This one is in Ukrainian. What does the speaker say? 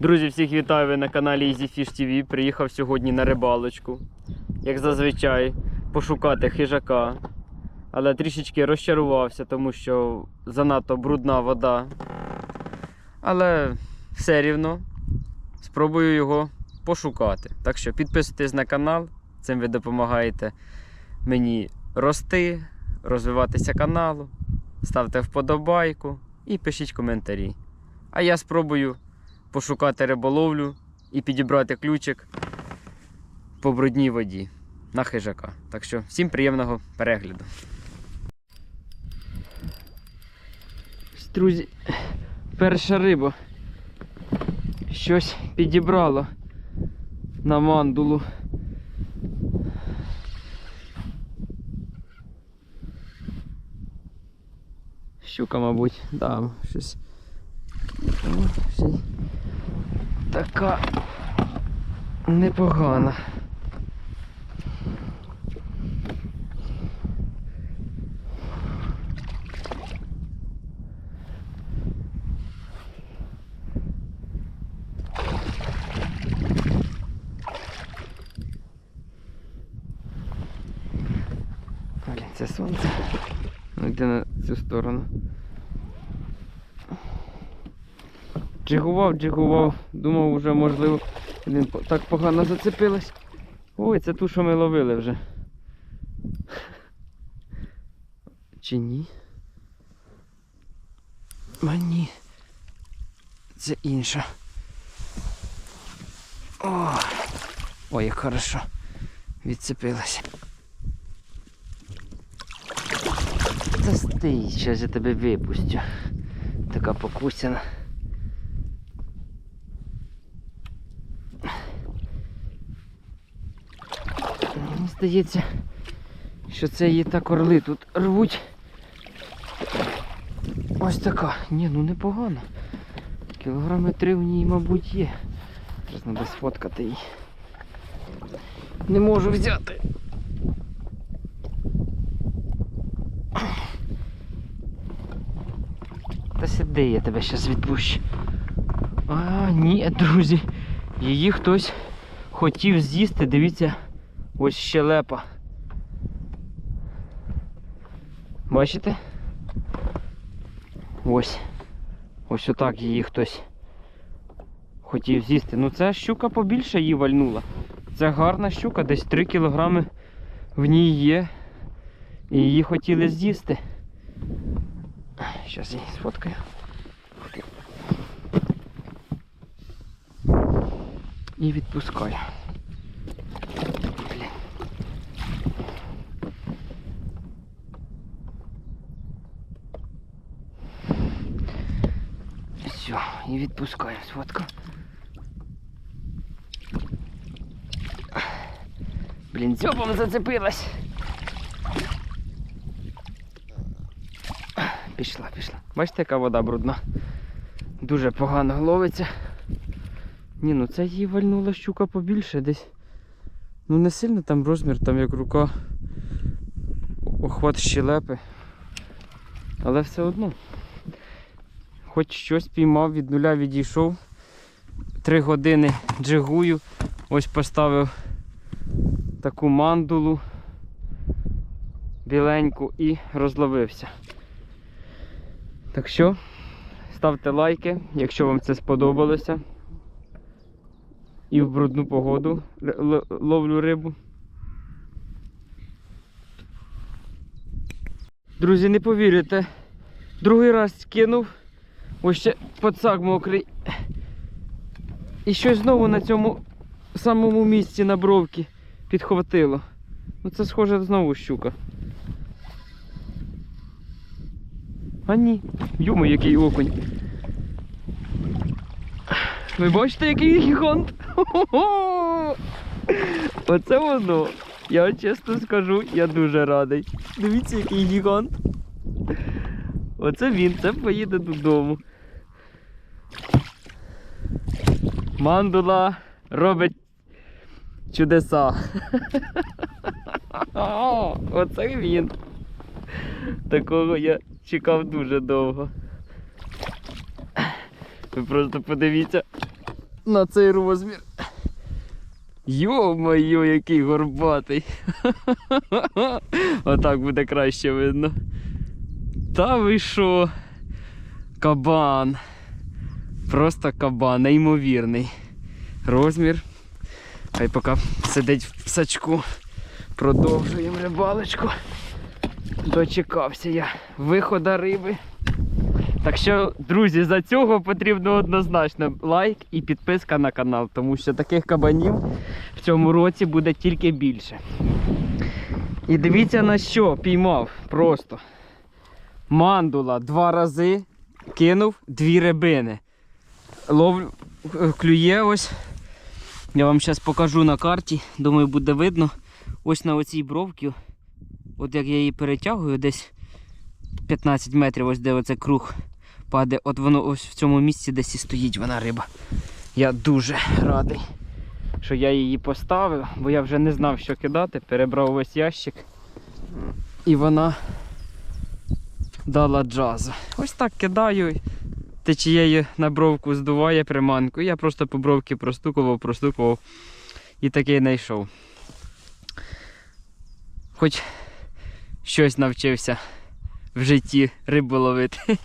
Друзі, всіх вітаю ви на каналі Easy Fish TV. Приїхав сьогодні на рибалочку. Як зазвичай, пошукати хижака. Але трішечки розчарувався, тому що занадто брудна вода. Але все рівно спробую його пошукати. Так що підписуйтесь на канал, цим ви допомагаєте мені рости, розвиватися каналу. Ставте вподобайку і пишіть коментарі. А я спробую пошукати риболовлю і підібрати ключик по брудній воді на хижака. Так що всім приємного перегляду. Друзі, перша риба. Щось підібрало на мандулу. Щука, мабуть, да, щось. Щось Така непогана. Це сонце. Ну, йде на цю сторону. Джигував, джигував. Думав, вже можливо. Блін, так погано зацепилась. Ой, це ту, що ми ловили вже. Чи ні? А ні. Це інша. О! Ой, як хорошо. Відцепилася. Та стій, зараз я тебе випустю. Така покусяна. Мені здається, що це її так орли тут рвуть. Ось така. Ні, ну непогано. Кілограми три в ній, мабуть, є. Зараз треба сфоткати її. Не можу взяти. Та сиди, я тебе зараз відпущу. А, ні, друзі. Її хтось хотів з'їсти, дивіться, ось щелепа. Бачите? Ось. Ось отак її хтось хотів з'їсти. Ну це щука побільше її вальнула. Це гарна щука, десь 3 кілограми в ній є. І її хотіли з'їсти. Зараз її сфоткаю. І відпускаю. Блін. Все, і відпускаю сфотку. Блін, дзьобом зацепилась. Пішла, пішла. Бачите, яка вода брудна. Дуже погано ловиться. Ні, ну це її вальнула щука побільше десь. Ну не сильно там розмір, там як рука охват щелепи. Але все одно. Хоч щось піймав, від нуля відійшов. Три години джигую. Ось поставив таку мандулу біленьку і розловився. Так що, ставте лайки, якщо вам це сподобалося. І в брудну погоду ловлю рибу. Друзі, не повірите. Другий раз кинув. Ось ще пацак мокрий. І щось знову на цьому самому місці на бровці підхватило. Ну це схоже знову щука. А ні. Йому який окунь. Ви бачите, який гігант? Оце воно. Я чесно скажу, я дуже радий. Дивіться, який гігант. Оце він, це поїде додому. Мандула робить чудеса. Оце він. Такого я чекав дуже довго. Ви просто подивіться, на цей розмір. Йо-моє, який горбатий. Отак буде краще видно. Та ви що? Кабан. Просто кабан, неймовірний. Розмір. Хай поки сидить в сачку. Продовжуємо рибалочку. Дочекався я виходу риби. Так що, друзі, за цього потрібно однозначно лайк і підписка на канал, тому що таких кабанів в цьому році буде тільки більше. І дивіться на що піймав просто. Мандула два рази кинув дві рибини. Ловлю, клює ось. Я вам зараз покажу на карті. Думаю, буде видно. Ось на оцій бровці. От як я її перетягую, десь 15 метрів, ось де оце круг падає. От воно ось в цьому місці десь і стоїть вона риба. Я дуже радий, що я її поставив, бо я вже не знав, що кидати. Перебрав весь ящик. І вона дала джазу. Ось так кидаю течією на бровку здуває приманку. Я просто по бровці простукував, простукував і такий знайшов. Хоч щось навчився в житті рибу ловити.